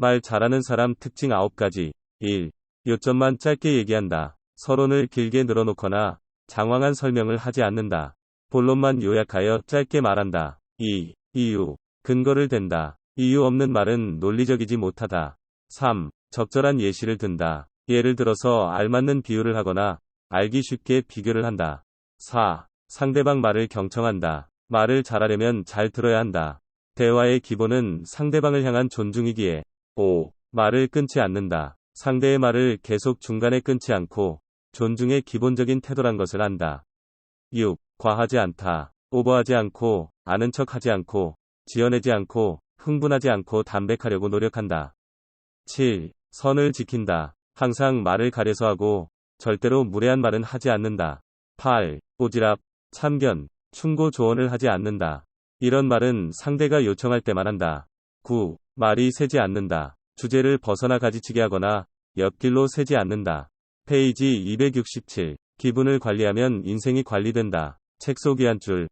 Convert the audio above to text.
말 잘하는 사람 특징 9가지. 1. 요점만 짧게 얘기한다. 서론을 길게 늘어놓거나 장황한 설명을 하지 않는다. 본론만 요약하여 짧게 말한다. 2. 이유. 근거를 댄다. 이유 없는 말은 논리적이지 못하다. 3. 적절한 예시를 든다. 예를 들어서 알맞는 비유를 하거나 알기 쉽게 비교를 한다. 4. 상대방 말을 경청한다. 말을 잘하려면 잘 들어야 한다. 대화의 기본은 상대방을 향한 존중이기에 5. 말을 끊지 않는다. 상대의 말을 계속 중간에 끊지 않고 존중의 기본적인 태도란 것을 안다. 6. 과하지 않다. 오버하지 않고 아는 척 하지 않고 지어내지 않고 흥분하지 않고 담백하려고 노력한다. 7. 선을 지킨다. 항상 말을 가려서 하고 절대로 무례한 말은 하지 않는다. 8. 오지랖, 참견, 충고 조언을 하지 않는다. 이런 말은 상대가 요청할 때만 한다. 9. 말이 새지 않는다. 주제를 벗어나 가지치게 하거나 옆길로 새지 않는다. 페이지 267. 기분을 관리하면 인생이 관리된다. 책 속이 한 줄.